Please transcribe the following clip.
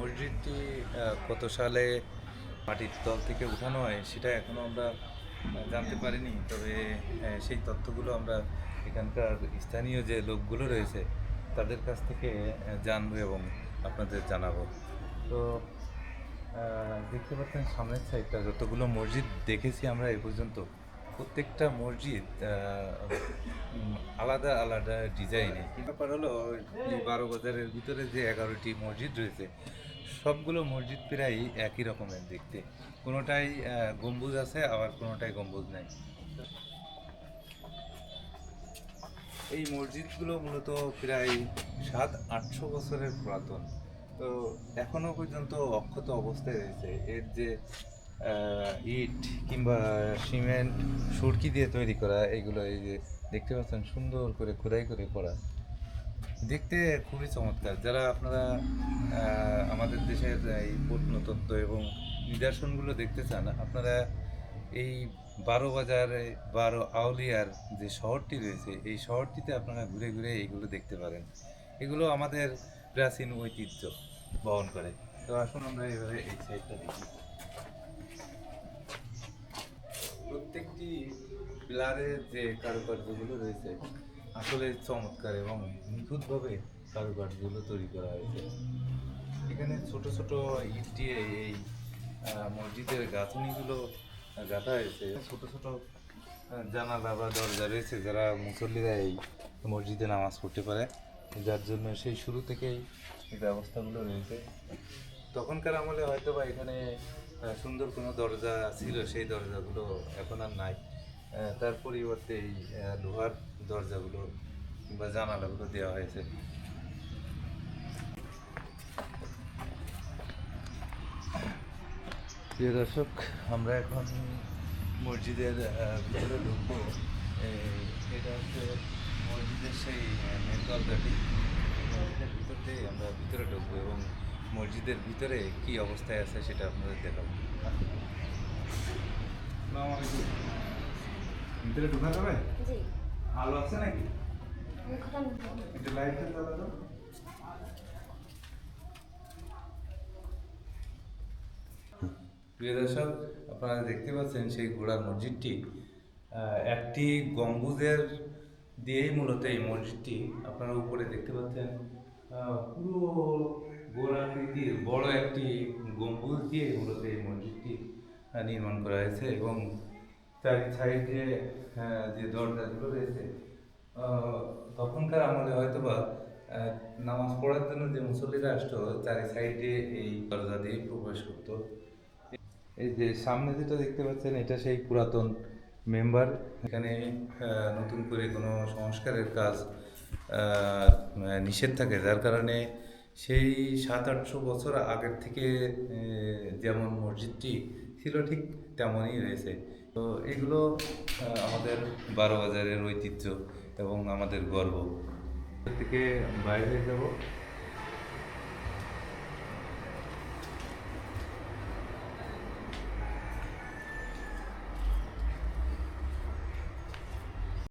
মসজিদটি কত সালে মাটির তল থেকে উঠানো হয় সেটা এখনও আমরা জানতে পারিনি। তবে সেই তথ্যগুলো আমরা এখানকার স্থানীয় যে লোকগুলো রয়েছে, তাদের কাছ থেকে জানব এবং আপনাদের জানাব। তো দেখতে পাচ্ছেন সামনের সাইডটা, যতগুলো মসজিদ দেখেছি আমরা এ পর্যন্ত, প্রত্যেকটা মসজিদ আলাদা আলাদা ডিজাইনে ব্যাপার হলো বারো বাজারের ভিতরে যে এগারোটি মসজিদ রয়েছে সবগুলো মসজিদ প্রায় একই রকমের দেখতে। কোনোটাই গম্বুজ আছে, আবার কোনোটাই গম্বুজ নাই। এই মসজিদগুলো মূলত প্রায় সাত, আটশো বছরের পুরাতন। তো এখনও পর্যন্ত অক্ষত অবস্থায় রয়েছে। এর যে ইট কিংবা সিমেন্ট, সুরকি দিয়ে তৈরি করা, এগুলো এই যে দেখতে পাচ্ছেন, সুন্দর করে খোদাই করে করা। দেখতে খুবই চমৎকার। যারা আপনারা আমাদের দেশের এই প্রত্নতত্ত্ব এবং নিদর্শনগুলো দেখতে চান, আপনারা এই বারো বাজারে, বারো আউলিয়ার যে শহরটি রয়েছে, এই শহরটিতে আপনারা ঘুরে ঘুরে এইগুলো দেখতে পারেন। এগুলো আমাদের প্রাচীন ঐতিহ্য বহন করে। তো আসুন আমরা এবারে এই সাইডটা দেখি। প্রত্যেকটি পিলারের যে কারুকার্যগুলো রয়েছে আসলে চমৎকার এবং নিখুঁতভাবে কারুকার্যগুলো তৈরি করা হয়েছে। এখানে ছোট ছোট ইট দিয়ে এই মসজিদের গাঁথনিগুলো গাঁথা হয়েছে। ছোট ছোট জানালা বা দরজা রয়েছে যারা মুসল্লিরা এই মসজিদে নামাজ পড়তে পারে। যার জন্য সেই শুরু থেকেই এই ব্যবস্থাগুলো রয়েছে। তখনকার আমলে হয়তো বা এখানে সুন্দর কোনো দরজা ছিল, সেই দরজাগুলো এখন আর নাই। তার পরিবর্তে এই লোহার দরজাগুলো কিংবা জানালাগুলো দেওয়া হয়েছে। প্রিয় দর্শক, আমরা এখন মসজিদের ভিতরে ঢুকবো। এটা হচ্ছে মসজিদের সেই মেন দরজাটি। মসজিদের ভিতর আমরা ভিতরে ঢুকবো এবং মসজিদের ভিতরে কি অবস্থায় আছে সেটা আপনাদের দেখাবো। ভিতরে ঢোকা যাবে? জি। আলো আছে নাকি? একটু লাইটটা জ্বালা দাও। প্রিয় দর্শক আপনারা দেখতে পাচ্ছেন সেই ঘোড়ার মসজিদটি। আহ, একটি গম্বুজের দিয়েই মূলত এই মসজিদটি। আপনারা উপরে দেখতে পাচ্ছেন আহ, পুরো গোড়াকৃতির বড় একটি গম্বুজ দিয়ে মূলত এই মসজিদটি নির্মাণ করা হয়েছে এবং চারি সাইডে আহ, যে দরজাগুলো রয়েছে তখনকার আমলে হয়তো বা নামাজ পড়ার জন্য যে মুসল্লিরা আসতো চারি সাইডে এই দরজা দিয়ে প্রবেশ করতো। এই যে সামনে যেটা দেখতে পাচ্ছেন এটা সেই পুরাতন মেম্বার। এখানে নতুন করে কোনো সংস্কারের কাজ নিষেধ থাকে। যার কারণে সেই সাত আটশো বছর আগের থেকে যেমন মসজিদটি ছিল ঠিক তেমনই রয়েছে। তো এগুলো আমাদের বারো বাজারের ঐতিহ্য এবং আমাদের গর্ব। থেকে বাইরে যাব।